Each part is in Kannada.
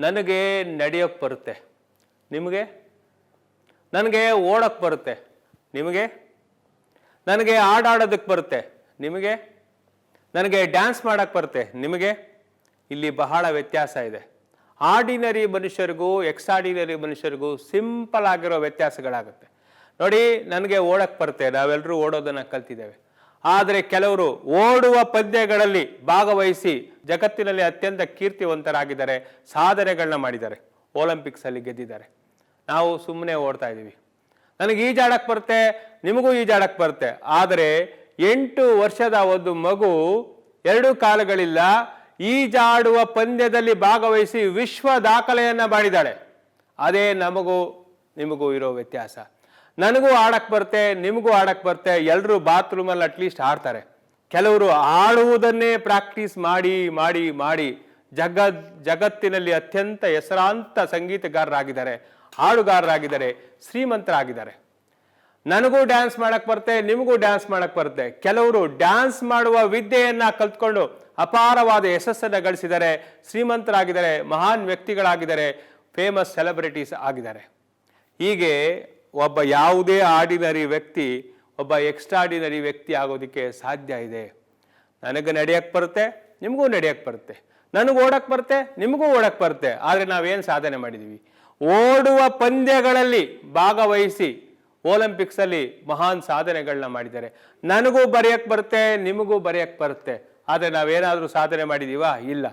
ನನಗೆ ನಡೆಯೋಕ್ಕೆ ಬರುತ್ತೆ. ನಿಮಗೆ? ನನಗೆ ಓಡೋಕ್ಕೆ ಬರುತ್ತೆ. ನಿಮಗೆ? ನನಗೆ ಹಾಡಾಡೋದಕ್ಕೆ ಬರುತ್ತೆ. ನಿಮಗೆ? ನನಗೆ ಡ್ಯಾನ್ಸ್ ಮಾಡೋಕ್ಕೆ ಬರುತ್ತೆ. ನಿಮಗೆ? ಇಲ್ಲಿ ಬಹಳ ವ್ಯತ್ಯಾಸ ಇದೆ. ಆರ್ಡಿನರಿ ಮನುಷ್ಯರಿಗೂ ಎಕ್ಸ್ಟ್ರಾರ್ಡಿನರಿ ಮನುಷ್ಯರಿಗೂ ಸಿಂಪಲ್ ಆಗಿರೋ ವ್ಯತ್ಯಾಸಗಳಾಗುತ್ತೆ. ನೋಡಿ, ನನಗೆ ಓಡಕ್ಕೆ ಬರುತ್ತೆ. ನಾವೆಲ್ಲರೂ ಓಡೋದನ್ನು ಕಲ್ತಿದ್ದೇವೆ. ಆದರೆ ಕೆಲವರು ಓಡುವ ಪಂದ್ಯಗಳಲ್ಲಿ ಭಾಗವಹಿಸಿ ಜಗತ್ತಿನಲ್ಲಿ ಅತ್ಯಂತ ಕೀರ್ತಿವಂತರಾಗಿದ್ದಾರೆ ಸಾಧನೆಗಳನ್ನ ಮಾಡಿದ್ದಾರೆ ಒಲಿಂಪಿಕ್ಸಲ್ಲಿ ಗೆದ್ದಿದ್ದಾರೆ. ನಾವು ಸುಮ್ಮನೆ ಓಡ್ತಾ ಇದ್ದೀವಿ. ನನಗೆ ಈಜಾಡಕ್ಕೆ ಬರುತ್ತೆ, ನಿಮಗೂ ಈಜಾಡಕ್ಕೆ ಬರುತ್ತೆ. ಆದರೆ ಎಂಟು ವರ್ಷದ ಒಂದು ಮಗು, ಎರಡು ಕಾಲುಗಳಿಲ್ಲ ಈಜಾಡುವ ಪಂದ್ಯದಲ್ಲಿ ಭಾಗವಹಿಸಿ ವಿಶ್ವ ದಾಖಲೆಯನ್ನು ಮಾಡಿದ್ದಾಳೆ. ಅದೇ ನಮಗೂ, ನಿಮಗೂ ಇರೋ ವ್ಯತ್ಯಾಸ. ನನಗೂ ಆಡಕ್ಕೆ ಬರುತ್ತೆ, ನಿಮಗೂ ಆಡಕ್ಕೆ ಬರುತ್ತೆ ಎಲ್ಲರೂ ಬಾತ್ರೂಮಲ್ಲಿ ಅಟ್ಲೀಸ್ಟ್ ಆಡ್ತಾರೆ. ಕೆಲವರು ಆಡುವುದನ್ನೇ ಪ್ರಾಕ್ಟೀಸ್ ಮಾಡಿ ಮಾಡಿ ಮಾಡಿ ಜಗತ್ ಜಗತ್ತಿನಲ್ಲಿ ಅತ್ಯಂತ ಹೆಸರಾಂತ ಸಂಗೀತಗಾರರಾಗಿದ್ದಾರೆ, ಹಾಡುಗಾರರಾಗಿದ್ದಾರೆ, ಶ್ರೀಮಂತರಾಗಿದ್ದಾರೆ. ನನಗೂ ಡ್ಯಾನ್ಸ್ ಮಾಡಕ್ಕೆ ಬರುತ್ತೆ, ನಿಮಗೂ ಡ್ಯಾನ್ಸ್ ಮಾಡಕ್ಕೆ ಬರುತ್ತೆ. ಕೆಲವರು ಡ್ಯಾನ್ಸ್ ಮಾಡುವ ವಿದ್ಯೆಯನ್ನು ಕಲ್ತ್ಕೊಂಡು ಅಪಾರವಾದ ಯಶಸ್ಸನ್ನು ಗಳಿಸಿದ್ದಾರೆ, ಶ್ರೀಮಂತರಾಗಿದ್ದಾರೆ, ಮಹಾನ್ ವ್ಯಕ್ತಿಗಳಾಗಿದ್ದಾರೆ ಫೇಮಸ್ ಸೆಲೆಬ್ರಿಟೀಸ್ ಆಗಿದ್ದಾರೆ. ಹೀಗೆ ಒಬ್ಬ ಯಾವುದೇ ಆರ್ಡಿನರಿ ವ್ಯಕ್ತಿ, ಒಬ್ಬ ಎಕ್ಸ್ಟ್ರಾರ್ಡಿನರಿ ವ್ಯಕ್ತಿ ಆಗೋದಕ್ಕೆ ಸಾಧ್ಯ ಇದೆ. ನನಗೆ ನಡೆಯಕ್ಕೆ ಬರುತ್ತೆ, ನಿಮಗೂ ನಡೆಯಕ್ಕೆ ಬರುತ್ತೆ. ನನಗೆ ಓಡಕ್ಕೆ ಬರುತ್ತೆ, ನಿಮಗೂ ಓಡಕ್ಕೆ ಬರುತ್ತೆ. ಆದರೆ ನಾವೇನು ಸಾಧನೆ ಮಾಡಿದ್ದೀವಿ ಓಡುವ ಪಂದ್ಯಗಳಲ್ಲಿ ಭಾಗವಹಿಸಿ ಒಲಿಂಪಿಕ್ಸಲ್ಲಿ ಮಹಾನ್ ಸಾಧನೆಗಳನ್ನ ಮಾಡಿದ್ದಾರೆ. ನನಗೂ ಬರೆಯಕ್ಕೆ ಬರುತ್ತೆ, ನಿಮಗೂ ಬರೆಯಕ್ಕೆ ಬರುತ್ತೆ. ಆದರೆ ನಾವೇನಾದರೂ ಸಾಧನೆ ಮಾಡಿದ್ದೀವಾ ಇಲ್ಲ.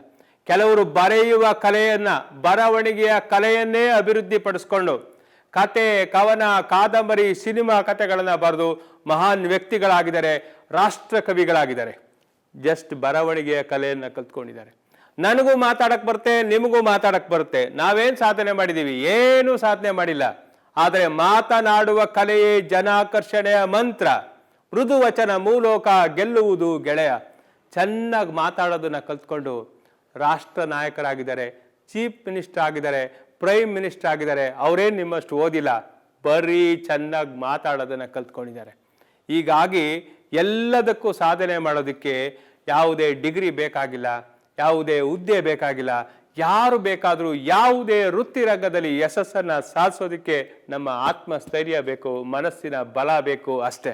ಕೆಲವರು ಬರೆಯುವ ಕಲೆಯನ್ನು, ಬರವಣಿಗೆಯ ಕಲೆಯನ್ನೇ ಅಭಿವೃದ್ಧಿಪಡಿಸ್ಕೊಂಡು ಕತೆ, ಕವನ, ಕಾದಂಬರಿ, ಸಿನಿಮಾ ಕಥೆಗಳನ್ನು ಬರೆದು ಮಹಾನ್ ವ್ಯಕ್ತಿಗಳಾಗಿದ್ದಾರೆ, ರಾಷ್ಟ್ರ ಕವಿಗಳಾಗಿದ್ದಾರೆ. ಜಸ್ಟ್ ಬರವಣಿಗೆಯ ಕಲೆಯನ್ನು ಕಲ್ತ್ಕೊಂಡಿದ್ದಾರೆ. ನನಗೂ ಮಾತಾಡಕ್ಕೆ ಬರುತ್ತೆ, ನಿಮಗೂ ಮಾತಾಡಕ್ಕೆ ಬರುತ್ತೆ. ನಾವೇನು ಸಾಧನೆ ಮಾಡಿದ್ದೀವಿ ಏನೂ ಸಾಧನೆ ಮಾಡಿಲ್ಲ. ಆದರೆ ಮಾತನಾಡುವ ಕಲೆಯೇ ಜನಾಕರ್ಷಣೆಯ ಮಂತ್ರ. ಮೃದು ವಚನ, ಮೂಲೋಕ, ಗೆಲ್ಲುವುದು ಗೆಳೆಯ. ಚೆನ್ನಾಗಿ ಮಾತಾಡೋದನ್ನ ಕಲ್ತ್ಕೊಂಡು ರಾಷ್ಟ್ರ ನಾಯಕರಾಗಿದ್ದಾರೆ, ಚೀಫ್ ಮಿನಿಸ್ಟರ್ ಆಗಿದ್ದಾರೆ ಪ್ರೈಮ್ ಮಿನಿಸ್ಟರ್ ಆಗಿದ್ದಾರೆ. ಅವರೇನು ನಿಮ್ಮಷ್ಟು ಓದಿಲ್ಲ? ಬರೀ ಚೆನ್ನಾಗಿ ಮಾತಾಡೋದನ್ನು ಕಲ್ತ್ಕೊಂಡಿದ್ದಾರೆ. ಹೀಗಾಗಿ ಎಲ್ಲದಕ್ಕೂ ಸಾಧನೆ ಮಾಡೋದಕ್ಕೆ ಯಾವುದೇ ಡಿಗ್ರಿ ಬೇಕಾಗಿಲ್ಲ, ಯಾವುದೇ ಹುದ್ದೆ ಬೇಕಾಗಿಲ್ಲ, ಯಾರು ಬೇಕಾದರೂ ಯಾವುದೇ ವೃತ್ತಿ ರಂಗದಲ್ಲಿ ಯಶಸ್ಸನ್ನು ಸಾಧಿಸೋದಕ್ಕೆ ನಮ್ಮ ಆತ್ಮಸ್ಥೈರ್ಯ ಬೇಕು, ಮನಸ್ಸಿನ ಬಲ ಬೇಕು ಅಷ್ಟೇ.